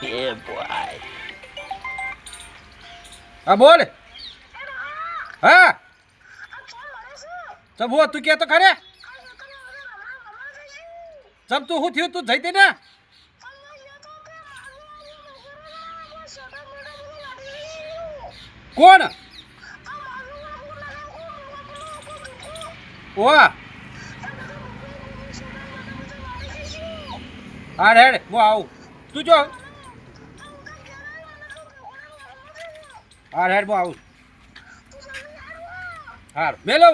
Yeah, boy. હા બોલ. હા. ચમ હું તું કે તો ખરે? ચમ તું શું થયું તું જઈ તે ને? કોણ? ઓવા હા રેડ હું આવું. તું જો. હા હાર હું આવું. હાર. મેલો.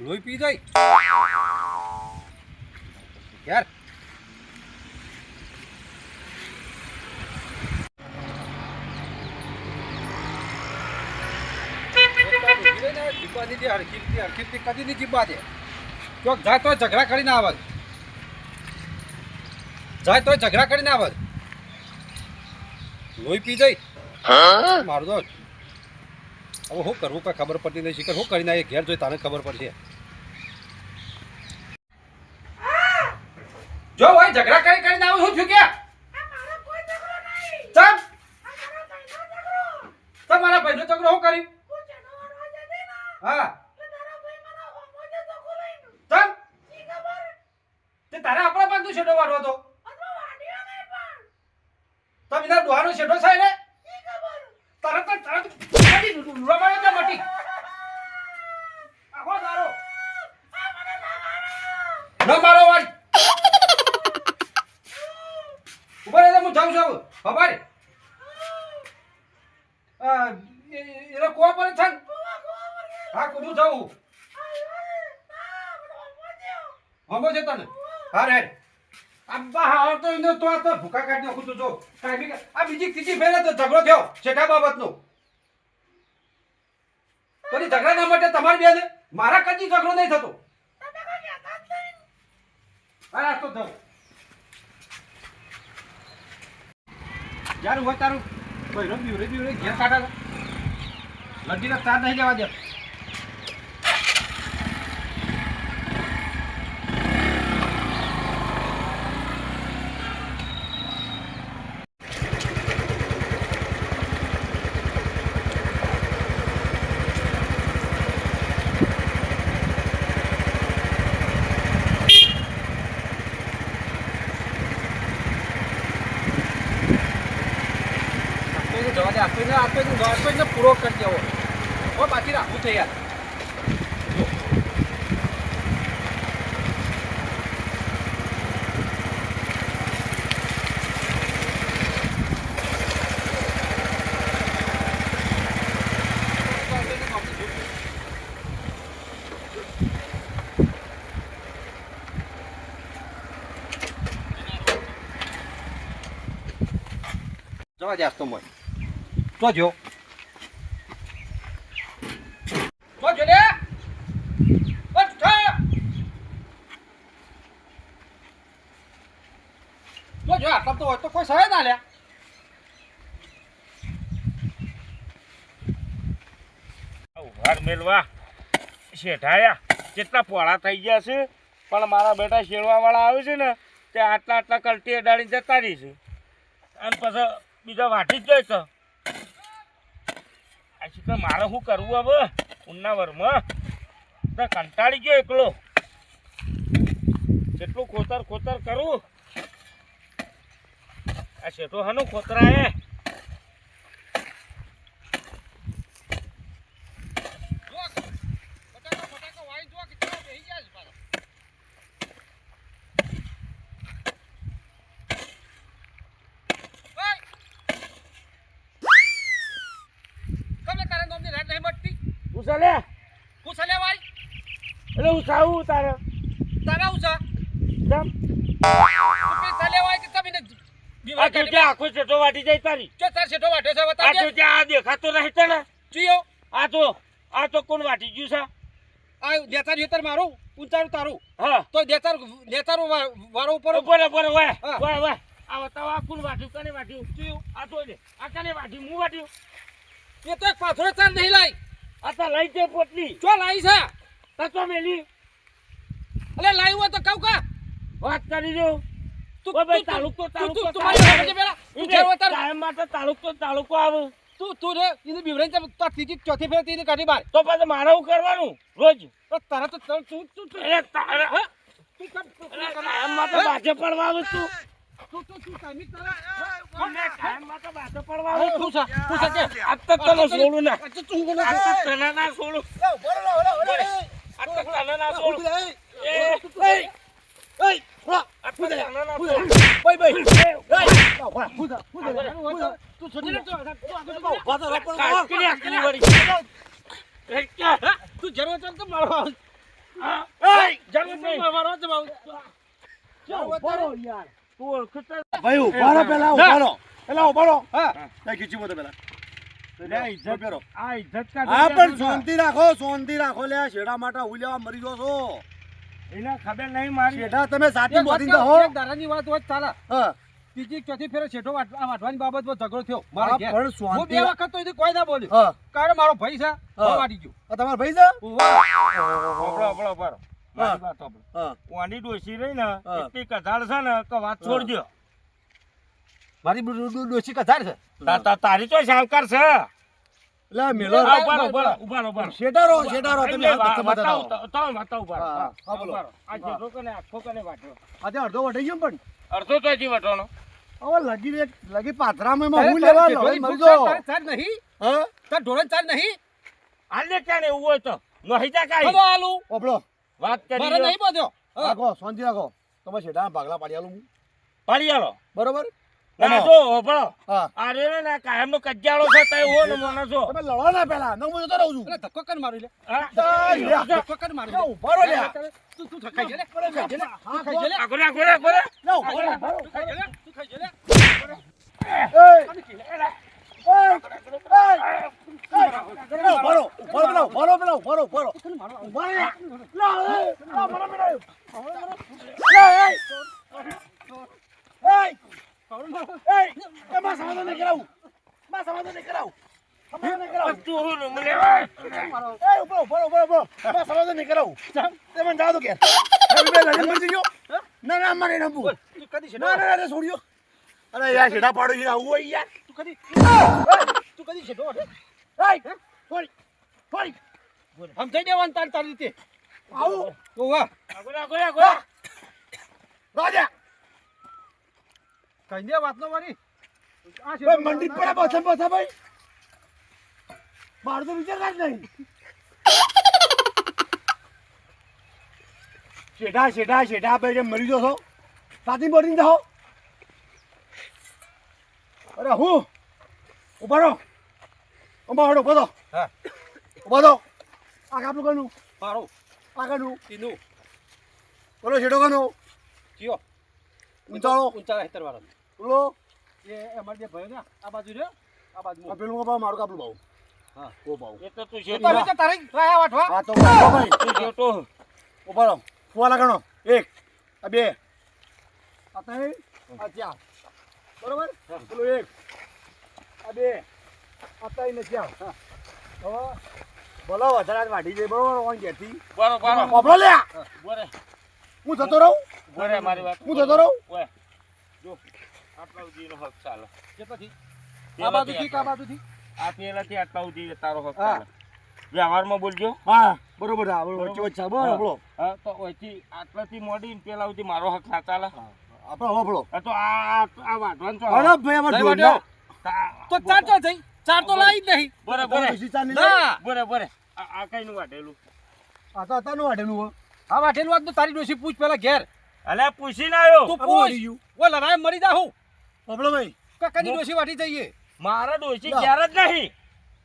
લોહી પી જાય. યાર. કદી ની જીબા દે ચોક જાય તો ઝઘડા કરીને આવે. જાય તો ઝઘડા કરીને આવે. લોહી પી જઈ મારું તો હવે શું કરવું કાંઈ ખબર પડતી નહીં શીખર શું કરીને ઘેર જોઈ તને ખબર પડશે. જો ભાઈ, ઝઘડા કરી કરીને આવું શું થયું કે તે તારે આપણા પાસે શેડો વારો હતો તમે એના ડોહાનો શેડો થાય ને? તરત તરત. રમાડો ત્યાં મટી. આખો દારો ન મારો વાળ ઊભા રહેજો, હું જાઉં છું એ- એ- એનો કૂવા પર છે? હા હું જાઉં હમો છે તને. હા રે. અબ્બા હા તો એનો તો આ તો ભૂકા કાઢી નાખું તું જો. કાંઈ આ બીજી ત્રીજી ફેરે તો ઝઘડો થયો બાબતનો. તો એ ઝઘડા ના માટે તમારી બેન મારા કદી ઝઘડો નહીં થતો. હા તો જાઉં જ્યારે હોય તારું કોઈ રમ્યું બીવરે ઘેર કાઢા લડજીના તાર નહીં લેવા દે આપીને જવા દે આપીને આપીને આપીને પૂરો કરી દેવો ઓ બાકી રાખવું છે યાર જવા દે આજ mãe. મોય. તો જો. તો જો લે. બસ થા. તો જો આટલા તો હોય તો કોઈ સહાય ના લે. ઉઘાડ મેલવા શેઠાયા કેટલા પોળા થઈ ગયા છે? પણ મારા બેટા શેરવા વાળા આવે છે ને, તે આટલા આટલા કલટી અડાડી જતા રહી છે. અને પછી બીજા વાટી જ જાય છે. મારે શું કરવું હવે? ઉન્નાવરમાં. કંટાળી ગયો એકલો. કેટલું ખોતર ખોતર કરું, આ શેઠો હનું ખોતરા હે જો બટાકા બટાકા વાઈ જો કે ચા બેહી ગયા છે પાછા ઓય! કમે તારા નામની રાત નહીં મટતી ઉસલે પૂછ લે વાઈ એટલે ઉસાવું તારે. તારા ઉસા કેમ? પૈસા લેવાય કે તમે આ બીમાર ત્યાં આખો છેટો વાટી જાય તારી? કે તાર શેઠો વાટે છે આ બતાવજે તો આ દેખાતો નહીં તને? જીઓ. આ તો આ તો કોણ વાટી ગયું છે? આ દેતાર હેતર મારું ઊંચારું તારું. હા. તો દેતાર દેતારું વારો ઉપર ઉપર ઉપર વાય. વાય વાય આ બતાવો આ કોણ વાટ્યું કને વાટ્યું? જોયું આ તો આ કને વાટ્યું હું વાટ્યું? એ તો એક પાથરો ચાલ નહીં લાઈ આ લઈ છે પોટલી. ચો લાઈ છે? તો તો મેલી. અલે લાઈ તો કહું કા? વાત કરી જો. તું ભાઈ, તું- તાલુક તો તું- તાલુક તો તું મારી. પેલા તું તું તાર. કાયમ માટે તાલુકો તાલુકો આવ. તું તું રે ઇને બીવડાઈને તા ત્રીજી ચોથી ફેર તીને કાઢી બાર. તો પછી મારે કરવાનું? રોજ. તો તરત તું તું તું અરે તારે-? તું તું કાયમ માટે બાજે પડવા આવ તું તું જરૂર તો મારો જરૂર મારો જ મારો. તું ઓળખતો ભાઈ ઊભા રહો પેલા ઉભારો હા. કઈ ખીચી બોલો પેલા. ઊભા કાઢી હા. ના. હું. વાટી ગયો. તમારો ભાઈ છે? વાત. હા. રહી ને એટલી કધાડ છે ને કે વાત છોડજો. મારી ડોસી ડો- ડો- કધાર છે. તારી તો સાવકાર છે. એટલે મેલો તમે બતાવો. તો- હા, બોલો. આ જેટલો કને આખો કને. આજે અડધો વટાઈ ગયો પણ. અડધો તો હજી વટવાનો. હવે લગી લગી પાથરામાં હું ચાર નહીં? હા? તાર ઢોરણ ચાર નહીં? ને ક્યાં ને એવું હોય તો? નહીં જા કાંઈ. આલું ઓપડો વાત કરી મારે. નહીં બાંધ્યો હા. રાખો શાંતિ રાખો તમે શેડા ભાગલા પાડી આલું હું. પાડી આલો. બરોબર ના, એનો. જો, હોભળો. હા આ રે ને કજ્જાળો છે તો એવો ને મોનો છો. તમે લડો ના પેલા ન હું જતો રહું છું અરે ધક્કો કર મારું લે હા? ધક્કો મારું લે. ઊભા. તું તું તું લે. તું. તું ખાઈ આગળ, આગળ, આગળ. ના, ઊભા તું ખાઈ તું ખાઈ. ના ના મારે? ના ના ના છોડ્યો અરે યાર છેડા પાડો છે? આવું હોય યાર. તું કદી તું કદી છે ઢોર? એય, છોડી, છોડી. સમજાઈ દેવાન તાર તાર રીતે. આવું. વાહ. આગોરા આગોરા આગળ. રાજા. કઈ દે વાતનો મારી આ છે મંડી પડે પાછા પાછા ભાઈ. મારું તો વિચાર જ નહીં. શેઠા શેઠા શેઠા ભાઈ મરી જશો સાથી મરી જાઓ. અરે હું? ઊભા રહો. ઊભા ઊભા રહો. હા. ઊભા રહો. આ કાપલું કનું મારો આ કનું તીનું બોલો શેઠો કનું. કયો? ઊંચાળો. ઊંચા હેતર વાળો બોલો. એ અમાર બે ભાઈઓ ને આ બાજુ રહ્યો આ બાજુ પેલું બાપા મારું કાપલું ભાવ હા. ઓ ભાવ એ તો તું. તમે તો તારી આયા વાટવા હા. તો ભાઈ. તું શેઠો. ઊભા રહો. ફુવા લગાણો એક આ બે. આ ત્રણ આ ચાર. બરોબર? પેલું એક. આ બે. આ ત્રણ ને ચાર. હવે ભલો વધારે વાઢી જાય બરોબર? ઓન ઘેરથી. બરોબર લ્યા બોરે, હું જતો રહું? બોરે મારી વાત. હું જતો રહું? ઓય, જો, આટલા સુધીનો હક ચાલે. કેટલાથી આ બાજુથી કે બાજુથી? આ પેલાથી આટલા સુધી તારો હક હા. ચાલે. વ્યવહારમાં બોલજો. હા બરોબર હા બરોબર બરોબર. વચ્ચે વચ્ચે બોલો બોલો. હા, તો ઓયથી આટલાથી મોડી ને પેલા સુધી મારો હક ના ચાલે. આપણો તો આ આ- આ વાઢવાનું અરે ભાઈ અમાર જય ઢોરના વાડ્યો. તા- તો ચાર તો જઈ ચાર તો લાવી જ નહીં. બોરે, બોરે. પછી ચાર નહીં લાવ. ના. બોરે, બોરે. આ આ કઈનું વાઢેલું? આ તો અત્યારનું વાઢેલું હો. વાટેલું વાત તો તારી ડોસી પૂછ પેલા ઘેર. અલ્યા પૂછીને આવ્યો. તું પૂછ. ઓ લડાઈ મરી જા હું હોપડો ભાઈ. કકાની ડોશી વાટી જઈએ. મારા ડોસી લા. ક્યારે જ નહીં.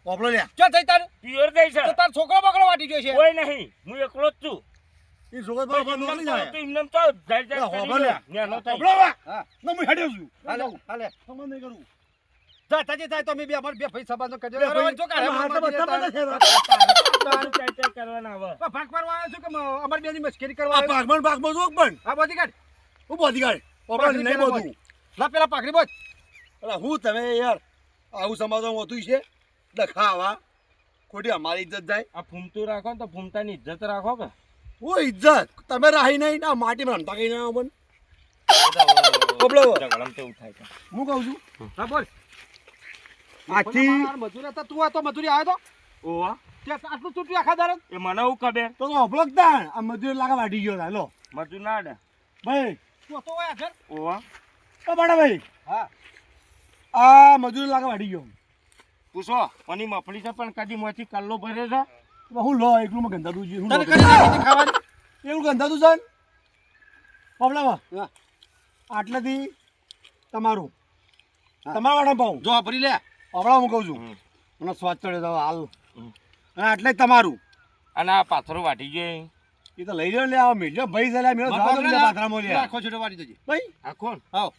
હોપડો લ્યા. ચો જઈ તાર? પ્યોર દઈ છે. તો તાર છોકરો બકરો વાટી ગયો છે. કોઈ નહીં. હું એકલો જ છું. એ છોકરો બાપા પછી નોકરી જાય? તો તો જાય જાય લા, લે. નેનો થઈ. હોપડો હા. ના હું છું. હાલે હાલે. સમજ નહીં કરું જા તાજે થાય તો અમે બે અમાર બે ભાઈ સંબંધો કરજો. જો કાઢે આમાં તો બધા બધા છે. તારું ચાઈ ચાઈ કરવાના આવે. ભાગ પાડવા આવ્યો છું કે અમાર બેની મસ્કરી કરવા આ આવ્યો? ભાગમાં ને ભાગમાં જોક પણ. આ બધી કાઢ હું બોધી કાઢ હોપડો નહીં પેલા બોધું. લા અલા હું તમે યાર આવું સમાધાન હોતું છે દખાવા. ખોટી અમારી ઇજ્જત જાય. આ ફૂમતું રાખો ને તો ફૂમતાની ઇજ્જત રાખો કે? હું ઇજ્જત તમે રાહી નહીં? ના માટીમાં રમતા કઈ ના પણ ઓબળો છે હું કહું છું? હા. બોલ. પણ મજૂર હતા તું આ તો મજૂરી આવ્યો તો? ઓવા ત્યાં આટલું છૂટ્યું આખા દાડે? એ મને હું ખબર. તો તો ઓબળો જ આ મજૂર લાગે ગયો લો. મજૂર ના ડે ભાઈ તું તો હોય આગળ? ઓવા ઓ બાડા ભાઈ. હા. આ મજૂર લાગે વાટી ગયો. પૂછો કોની મફળી છે પણ કદી મોથી કલ્લો ભરે છે? તો હું લો એકલું માં ગંધાતું છે હું તને કરી નાખી ખાવાની? એવું ગંધાતું છે ને? પોપલામાં આટલેથી તમારું. તમારા વાળા પાઉં જો ભરી લે. હમણાં હું કહું છું મને સ્વાદ ચડે તો હાલ. અને આટલે જ તમારું. અને આ પાથરો વાટી ગયો એ તો લઈ જાઓ લે આવો મેળ્યો ભાઈ છે મેળો જવા ને પાથરામાં લે. આખો છૂટો વાટી દેજે ભાઈ. આખો કોણ? આવો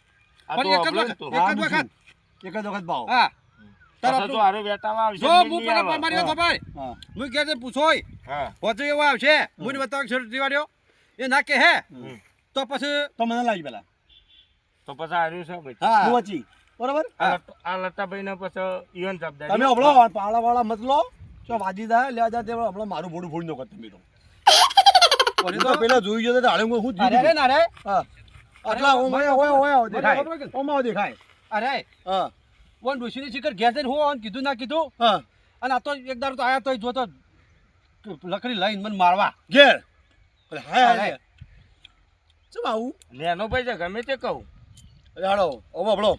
તો એક જ વખત એક જ એક જ વખત ભાવ. હા. તારા તો હારે વેટામાં આવશે જો હું લઈ પર મારી વાત હું. કહે છે પૂછોય. હા. હોતો એવો આવશે. મુને બતાવ છોડ દિવાળીઓ એ ના કે હે. તો પછી તો મને લાવી પેલા. તો પછી હાર્યું છે ભાઈ? હા. હું બરોબર? આ લતાભાઈ ને પછી ઈવન જવાબદારી. તમે હમણો પાવડા વાળા મત લો. વાજી દા લેવા જા તે હમણાં મારું ભોડું ફોડી નાખો તમે તો પેલા જોઈ જતો તો હાલે હું હું અરે અરે ના રે. હા. આટલા ઓય ઓય ઓય દેખાય. ઓમાં દેખાય. અરે. હા. વન ડોશીની શિખર ઘેર જઈને હું આને કીધું ના કીધું. હા. અને આ તો એક દારૂ તો આયા તો જોતો લકડી લઈને મને મારવા. ઘેર. અરે હાય શું આવું? નેનો ભાઈ છે ગમે તે કહું. અરે હાડો હવે હમણો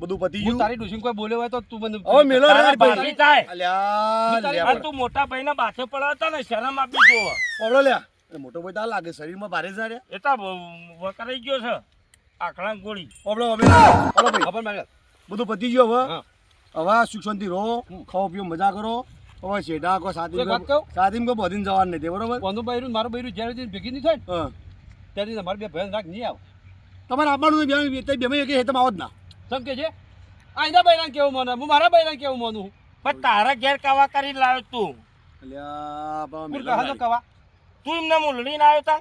બધું પતી ગયું. તારી ડુસિંગ કોઈ બોલ્યો હોય તો તું મને હવે મેલો રે ભાઈ. થાય અલ્યા હું તું મોટા ભાઈ ના બાથે પડાવતા ને શરમ આપી જો હમણો લ્યા. મોટો ભાઈ તા લાગે શરીરમાં ભારે જ રે એ તો વકરાઈ ગયો છે. આખલા ગોળી. હમણો હવે. ભાઈ. ખબર મારે બધું પતી ગયો હવે. હવે સુખ શાંતિ રહો. ખાઓ પીઓ મજા કરો. હવે શેઢા કો સાથી એક વાત કહું? સાથી કો બધીને જવાનું નથી બરોબર? કોનું બૈરું મારું બૈરું જ્યારે ભેગી નહીં થાય ત્યારે તમારે મારે બે ભયન રાખ નહીં આવ. તમારે આપવાનું બે બે બે કે તમે આવો જ ના. સમ કે છે? આઈના બૈરાને કેવું મને? હું મારા બૈરાને કેવું માનું? પણ તારા ઘેર કવા કરી લાવ્યો તું? કવા? તું એમને ના આવ્યો તા?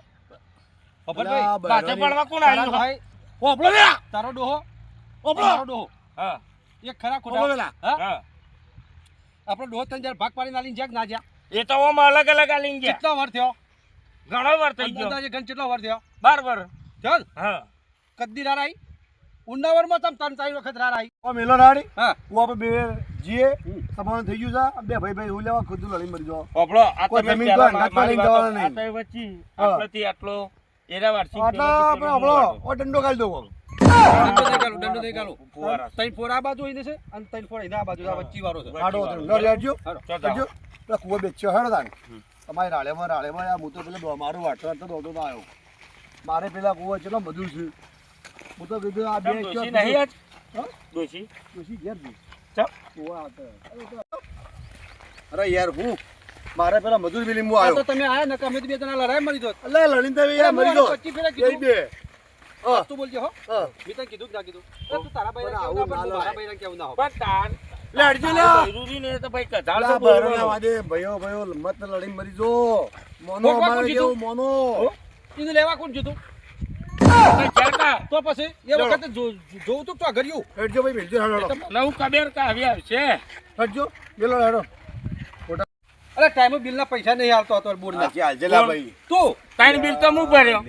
ખબર ભાઈ પાછળ પડવા કોણ આવ્યો ભાઈ ઓપડો તારો ડોહો ઓપલો! મારો ડોહો. હા. એક ખરા ખોટા પેલા હા? હા. આપણો ડોહો તને જ્યારે ભાગ પાડીને આલીને જ્યાં ના જ્યાં. એ તો ઓમાં અલગ અલગ આલીને ગયા. કેટલો વાર થયો? ઘણો વાર થઈ ગયો. અંદાજે ઘણ કેટલો વાર થયો? બાર વાર. ચાલ. હા. કદી રાર આવી ઉન્નાવરમાં તમ ત્રણ ચાર વખત રાર આવી ઓ મેલો રાડી હા. હું આપણે બે જીએ સમાન થઈ ગયું છે. બે ભાઈ ભાઈ હું લેવા ખુદ લડી મરી ઓપડો આ તો જમીન તો અંગાત લઈને જવાનો નહીં. આ તો વચ્ચે. આટલો એરા વાર્ષિક આટલા આપણે હમણો ઓ દંડો કાઢી દો દંડો નહીં ગાલું, ફોર આ બાજુ છે અને ત્રણ ફોર આ બાજુ આ વચ્ચી વાળો છે આડો દંડો લેજો લેજો પેલા કુવો બેચ્યો હેડો તાણ તમારી રાળેમાં રાળેમાં આ હું તો પેલા દો- મારું વાટો વાટતો તો આવ્યો મારે પેલા કુવો ચેટલો બધું છે હું તો કીધું આ બે તમ નહીં આજ? હા? ડોશી? ડોશી ઘેર છે. ચમ? કુવો અરે યાર હું મારે પેલા મજૂર બિલી હું આ આવ્યો તો તમે આયા ને અમે બે જણા લડાઈ મરી દો અલે લડીને તો યાર મરી કીધું બે તું બોલજે હો. મેં તને કીધું કે ના કીધું. તું તારા પણ કેવું ના ના પણ મારા લડાય. કેવું ના હો પણ તાર લે લે જરૂરી ને તો ભાઈ કધાલ તો બરોબર બોલવાનું. વાદે ભયો ભયો મત લડી મરી જો. મોનો અમારે કેવું મોનો. લેવા કોણ જીતું તો? પછી એ વખતે જો- જોવું તો ઘર્યું હેડજો ભાઈ ભેજો હેડો નવું કબેર કા આવી આવશે. હેડજો બેલો હેડો. અરે ટાઈમે બિલના પૈસા નહીં આવતો હતો બોર્ડના. હાજી હાલજે લા ભાઈ. તું? ત્રણ બિલ તો હું ભર્યો.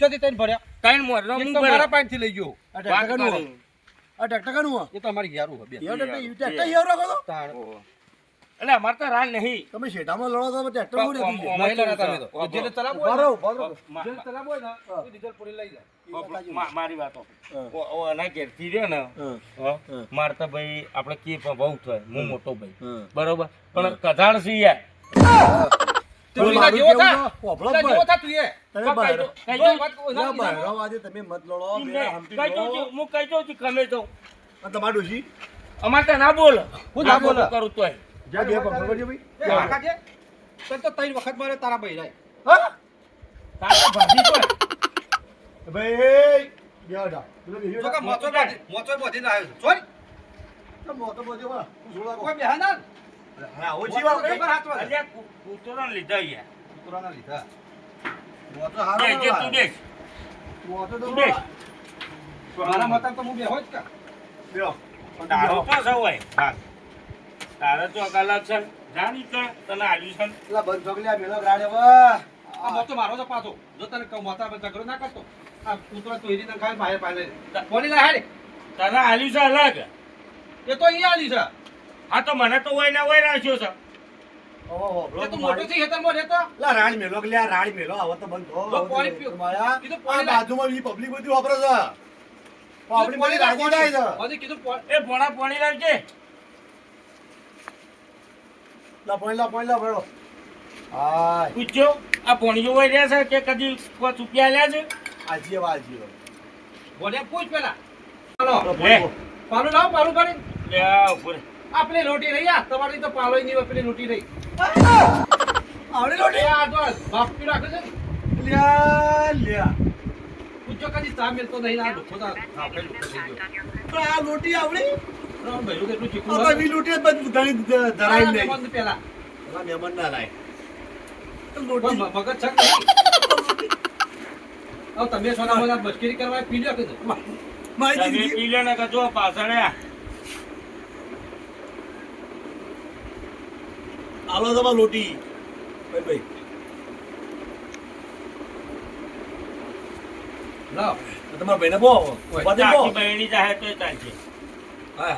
તને ભર્યા? ત્રણ મોરનો હું તો મારા પાસેથી લઈ ગયો. આ ટ્રેક્ટર કનું આ ટ્રેક્ટર કનું એ તો અમારી યારું હે બે. ટ્રેક્ટર યાર રાખો તો. એટલે અમારે તો રાલ નહીં. તમે શેઠામાં લડો તો ટ્રેક્ટર મહિલા હતા તો. ઓહો. તલાબ હોય બરો ને, જેને ચલાવવું હોય ને, ડીઝલ પૂરી લઈ જાય મારી વાતો. એના ઘેરથી રહ્યો ને હા. હો, હા. મારે તો ભાઈ આપણે કે બહુ થાય. હું મોટો ભાઈ. બરોબર? પણ છે યાર તે જેવો થા. તો, જેવો થા તું એ. તમે બહાર ના ના કીધા. બહારવાદી તમે મત લડો ઈ હમતી લડો. હું કઈ દઉં છું, ગમે તો અને તમારું ડોશી અમારે તો ના બોલ હું ના બોલ કરું તોય જા બે પકડ કરજો ભાઈ કાકા છે? તને તો ત્રણ વખત મારે તારા ભાઈ રાય. હા તારે ભાભી પણ ભાઈ બે હટા પેલો બેહી જો કે મોચો બાંધી- મોચો આવ્યો છું. છોડ. તો મોટો બધો વાળા. હું કોઈ બેહા ના. હા, આવો જીવા ખબર હાથમાં. અલ્યા કુ- લીધા યાર કૂતરાના લીધા. મોટો હારો જે તું વાળા. બેસ. તો તું મારા મતે તો હું બેહો જ કા. બેહો. તારો તો સૌ હા. તારે તો અલગ છે જાણી તો તને આવ્યું છે. બંધ આ મેલો ગ્રાડે વા. આ મોચો મારો તો પાછો. જો તને કહું પર ઝઘડો ના કરતો. આ કૂતરા તો એની નખાય બહાર પાલે લાય હેડ તને આલ્યું છે અલગ એ તો અહીંયા આલી છે હા તો મને તો હોય ના હોય રાખ્યો છે. કીધું આ ભેળો હાય. રહ્યા છે કે કદી પાંચ લ્યા છે? આજી હવે આજી હવે. પૂછ પેલા. ચાલો. પાલું લાવો પાલું પાડી લે ઉપર આ લોટી રોટી રહી આ તમારી તો પાલો ની આપણે લોટી રહી આવડે લોટી? આ તો બાપી રાખે છે લ્યા લ્યા. પૂછો કદી તા મેલતો નહીં આ લુખો તો આપણે થઈ ગયો. પણ આ લોટી આવડી? રામ ભાઈ કેટલું ચીકણું આ હતું. લોટી જ ઘણી ધરાઈ નહીં મહેમાન પેલા મહેમાન ના લાય. લોટી મગજ છે કે નહીં? હવે તમે સોના મોના મશ્કરી કરવા પી લ્યો કીધું મારી ના જિંદગી પી લો ને કે જો પાછળ આલો તમાર લોટી. ભાઈ ભાઈ. લાવ. તમારા ભાઈને બહુ આવો બધે બહેણી જાહે તો ચાલશે હા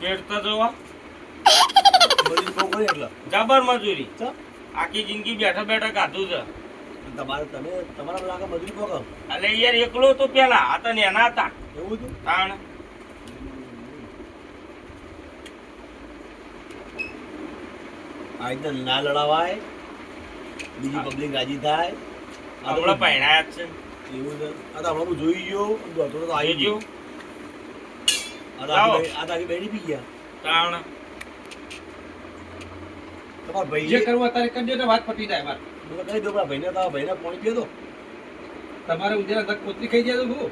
કેડતા જોવા. બધી બહુ કરી એટલે. જબર મજૂરી. આખી જિંદગી બેઠા બેઠા કાઢું છે. તમારે તમે તમારા લાગે મજૂરી પકો એટલે યાર એકલો તો પેલા. આ તો એના હતા. એવું હતું? તાણ. આ રીતના ના લડાવાય બીજી પબ્લિક રાજી થાય. આ તો પહેણાયા જ છે. એવું છે. આ તો હમણાં હું જોઈ ગયો. દોડતો તો આવી ગયો. આ તો આ તો આખી બેડી પી ગયા. તાણ. તમારા ભાઈ જે કરવું અત્યારે કરજો ને વાત પતી જાય મારે મને કહી દો ભાઈને તમારા ભાઈને પાણી પીએ તો. તમારે ઉધેરા તક કોતરી ખાઈ જાય તો હું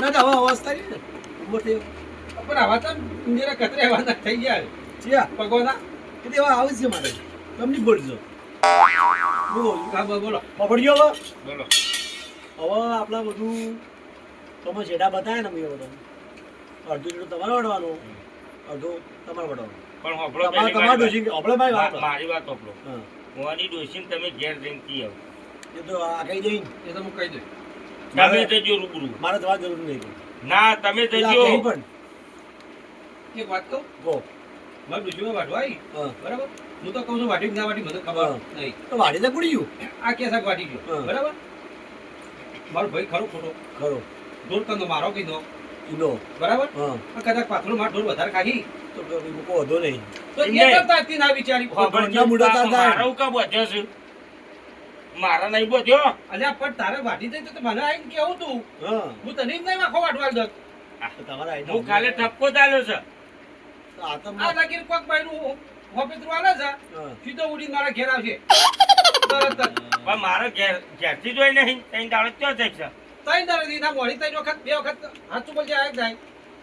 ના તો હવે અવસ્થા નહીં ને. ઉંમર થઈ પણ આવા તો ઉંદેરા કતરે વાના થઈ ગયા છે. પગોના કે તેવા આવે છે મારે. તમને બોલજો બોલો બોલો, પકડજો હવે. બોલો. હવે આપણા બધું તમે જેડા બતાવે ને મેં બધા. અડધું જેટલું તમારે વડવાનું અડધું તમારે વડવાનું પણ હોભળો તમારે ડોસી ભાઈ વાત. મારી વાત હોભળો. હા. મોની ડોસીને તમે ઘેર જઈને કી આવો. એ તો આ કઈ જઈ એ તો હું કહી દઉં તમે જજો રૂબરૂ. મારે જવા જરૂર નહીં. ના તમે જજો. પણ. એક વાત કહું? કહો મારે વાઢવા આવી બરાબર? હું તો કહું છું વાટી ના વાટી મને ખબર નહીં. તો વાડી તો પડી ગયું આ કે વાટી ગયો? બરાબર? મારો ભાઈ ખરો ખોટો. ખરો. ઢોર કંદો મારો કીધો દો ઈનો. બરાબર? હા. કદાચ પાથરો માર ઢોર વધારે ખાઈ તો મૂકો વધો નહીં. તો એ ના વિચારી. મારો કા બધ્યો છે. મારા નહીં બોધ્યો. અલ્યા પણ તારે વાટી દઈ તો મને આવીને કેવું તું? હા. હું તને નહીં આખો વાટવા દઉં. આઈને હું ખાલી ઠપકો ચાલ્યો છે. આ તો આ લાગી કોક બાયનું હોપેતરું આલે છે. સીધો ઉડીને મારા ઘેર આવશે તરત પણ મારો ઘેર ઘેરથી જોઈ નહીં. ત્રણ દાડો ક્યાં છે. ત્રણ દાડા દીધા મોડી ત્રણ વખત બે વખત સાચું બોલજે જાય જ જાય.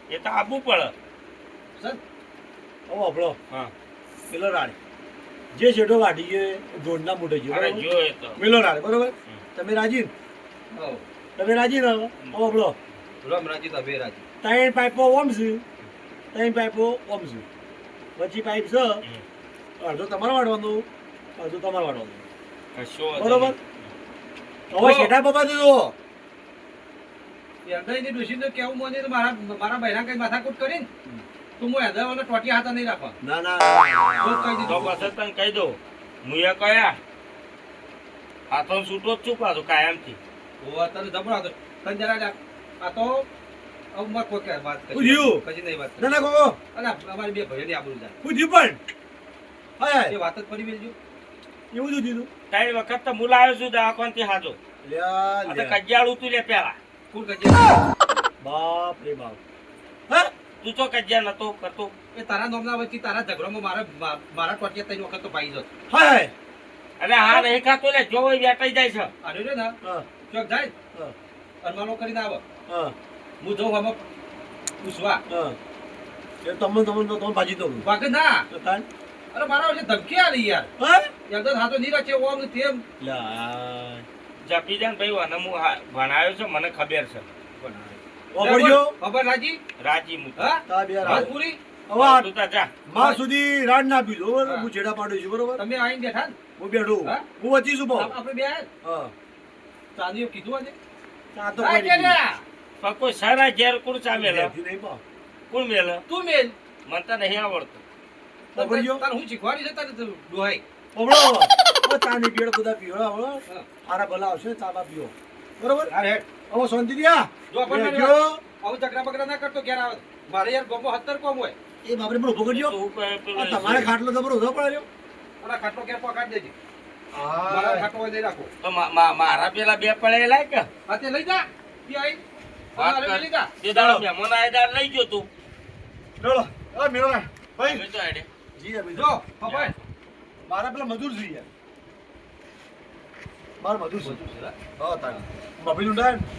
એ તો આપવું પડે. સર. ઓ આપણો હા. પેલો રાડ જે છેડો વાટી ગયો ઢોરના મોઢે ગયો. અરે બરોબર? જો એ તો. પેલો રાડ બરોબર? તમે રાજી? તમે રાજી ને હવે હવે આપણો રામ રાજી તો બે રાજી. ત્રણ પાઇપો ઓમ છે. ત્રણ પાઇપો ઓમ છે. પછી પાઇપ છે. અડધો તમારે વાળવાનું. અડધો તમારે વાળવાનું. બરોબર? હવે શેઠા બાબા દીધો યરદાઈની ડોશીને કેવું મને તો મારા મારા બહેરા કઈ માથાકૂટ કરીને? તો હું યરદાઈવાળા ટોટી હાથા નહીં રાખવા. ના ના, તો દીધું તને કહી દઉં. હું એ કયા? હાથો છૂટો જ છું પાછું કાયમથી. ઓ તને જબરા તો તને જરા. આ તો હવે મારે કોઈ કઈ વાત પૂછ્યું? પછી નહીં વાત ના ના કહો અલા અમારી બે ભાઈઓની આબરૂ જાય પૂછ્યું પણ. હાય એ વાત જ ફરી મેલજો. એવું જ દીધું ત્રણ વખત તો હું લાવ્યો છું દવાખાનથી હાજો. લ્યા લ્યા. કજિયાળ તું લે પેલા ફૂલ કજે બાપ રે બાપ. હા? તું તો કજિયા નતો કરતો? એ તારા નોમના વચ્ચે તારા ઝઘડોમાં મારા મા- મારા ટોટિયા ત્રણ વખત તો પાઈ જતો હાય અરે હા નહીં ખાતો લે જો વેટાઈ જાય છે. અરે રે ને. ચોક જાય. અરમાનો કરીને આવે. હા. હું જઉં આમાં પૂછવા. એ તમને તમને તો તમને ભાજી દઉં. વાગે ના અરે મારા વચ્ચે ધમકી આલી યાર. યાર તો હાથો નહીં રાખે ઓમ તેમ. લ્યા જપી જાય ને ભાઈ અને હું ભણાયો છે મને ખબર છે. ઓગળ્યો ખબર રાજી? રાજી મુ હા? તા બે વાત રાત પૂરી હવે તું તો જા. માં સુધી રાડ ના પીધો બરોબર? હા. છેડા પાડું છું બરોબર? તમે આવીને બેઠા ને? હું બેઠું. હું? વચી છું બહુ. આપણે બે હા. ચાંદીઓ કીધું આજે? આ તો. ના? પણ કોઈ સારા ઘેર કોણ ચામેલ? ઘેરથી કોણ મેલ? તું મેલ. મને તો નહીં આવડતું. બબડીયો? તારે હું શીખવાડી છે તારે ડોહાઈ. બબડો. હવે ચાની પીળો બધા પીવડા હવે. આરા ભલા આવશે ચા બા પીવો. બરોબર? હા, હવે શાંતિ રહ્યા જો આપણને બેઠો. આવું ઝઘડા બગડા ના કરતો ઘેર આવે મારે યાર ગમો હત્તર કોમ હોય. એ બાપરે આ તમારે ખાટલો જબરો ઉધો પડ્યો. અને ખાટલો ઘેર પકાડી દેજે. મારા ખાટલો લઈ રાખો મારા પેલા બે પડેલા કે. હા તે લઈ જા. આઈ. વાત કર. લઈ દાડો મહેમાન આયા લઈ ગયો તું. ડોળો આ મેરો ના ભાઈ. અમે તો જી ભાઈ. જો પપ્પા મારા પેલા મજૂર જોઈએ મારા મજૂર છે. હા.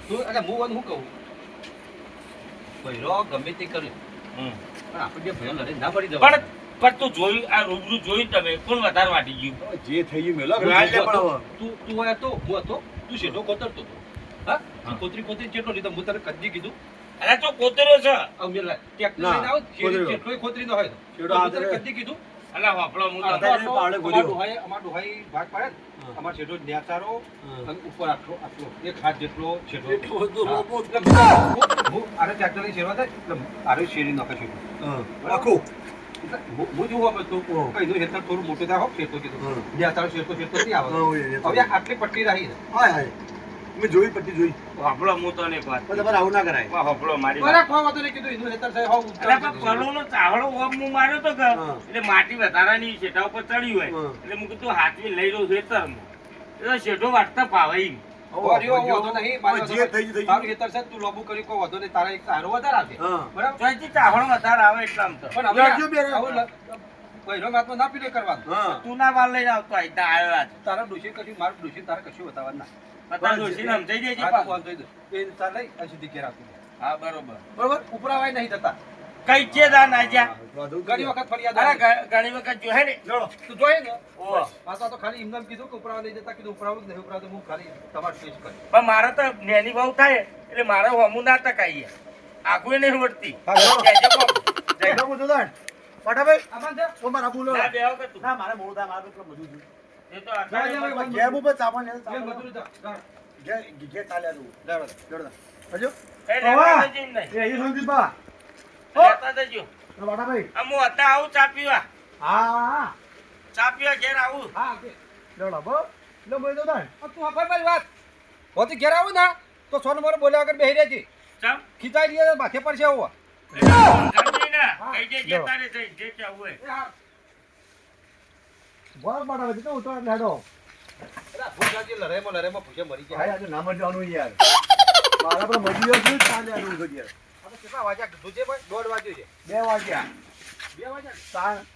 તું વાત હું કહું? ભઈરો ગમે તે કર્યું હમ. પણ આપણે લડે ના પડી પણ પણ તું જોયું આ રૂબરૂ જોયું તમે કોણ વધારે વાટી ગયું? જે થઈ ગયું મેલો તું. તું હતો હોય તો હું હતો. તું શેઠો કોતરતો હતો. કોતરી કોતરી કેટલો લીધો? હું તને કદી કીધું. અરે તો કોતરો છે. આવ મેં લા- ટ્રેક્ટર લઈને આવો કેટલો કોતરી નો હોય છેડો આ તને કદી કીધું? અલા હોપળો હું આ તમને- તારે તો પાવડે અમાર. ડોહાએ- ભાગ પાડે અમાર છેડો નેચારો અને ઉપર આટલો આટલો. એક હાથ જેટલો છેડો એટલું બધું રોબો. હું- અરે ટ્રેક્ટર લઈને શેરવા થાય એટલે આરે શેરી નાખે. હા. હું- હું જોવા બધું. કીધું હેઠળ થોડું મોટું થાય કીધું હા. નહીં આવે. હા. હવે આટલી પટ્ટી રાખી હા હાય હાય. મેં જોઈ પછી જોઈ. હોપળો હું ને એક વાત તમારે આવું ના કરાય. હોપળો મારી બરાબર ખોવા તો કીધું એનું હેતર સાહેબ હોવ એટલે પણ પરોનો ચાવડો ઓમ હું માર્યો તો કે એટલે માટી વધારાની શેઠા ઉપર ચડી હોય. એટલે હું કીધું હાથવી લઈ રહ્યો ખેતરમાં એટલે શેઢો વાટતા પાવે જે થઈ થઈ તારું તું લોબુ કરી કોઈ વાંધો નહીં, તારા એક તારો વધારે. બરાબર? તો ચાવડો વધારે આવે એટલામાં તો. પણ હવે લાગજો બે હવે લ- બહેનો વાતમાં ના પીલે કરવાનું. તું ના વાર લઈને આવતો ત્યાં આવ્યો તારા ડોશી કશું, મારું ડોશી તારે કશું બતાવવાનું. ના. પતા ડોશીને સમજાઈ દેજે હા, તો પાછું. વાંધો નહીં. એ તાર લઈ અને સીધી ઘેર આવતી હા બરોબર બરોબર? ઉપરાવાય નહીં જતા. કઈ છે જા ના જા ઘણી વખત ફરિયાદ અરે ઘણી વખત જો હે ને ચલો તું જોયે ને? ઓહો. આ તો ખાલી એમને કીધું કે ઉપરાવા નહીં જતા, કીધું ઉપરાવું જ નહીં, ઉપરાવું હું ખાલી તમાર ટેસ્ટ. પણ મારે તો નેની બહુ થાય એટલે મારે હમું ના તકાઈએ આખું નહીં વળતી. જય. જય હું જોદાણ પાટાભાઈ આ બાંધ છે? ઓ મારા બોલો ના બેહો કે તું. ના મારે મોડું થાય મારે મજૂર. ઉપર ચાપણ લેવડો. હજો? એ લેતા હતા આવું ચા પીવા. હા. ચા પીવા ઘેર આવું. હા. જોડો બો લો બોલ જોદાણ આ તું સાંભળ મારી વાત. હોતી ઘેર આવું ના તો સોન મોરે બોલ્યા વગર બેહી રહેજે. ચમ? ખીચાઈ તો માથે પડશે આવું. કઈ જે જે તારે જઈ જે ચાહવું હોય. બોલ પાટાભાઈ તો ઉતર લેડો લડાઈમાં લડાઈમાં ભૂસે મરી ગયા. આજે નામ જ જવાનું યાર. મારા પર મજૂર છે ચાલ્યા ચાલે છે ઘેર આપણે કેટલા વાગ્યા? કીધું છે ભાઈ દોઢ વાગ્યો છે. બે વાગ્યા. બે વાગ્યા? ત્રણ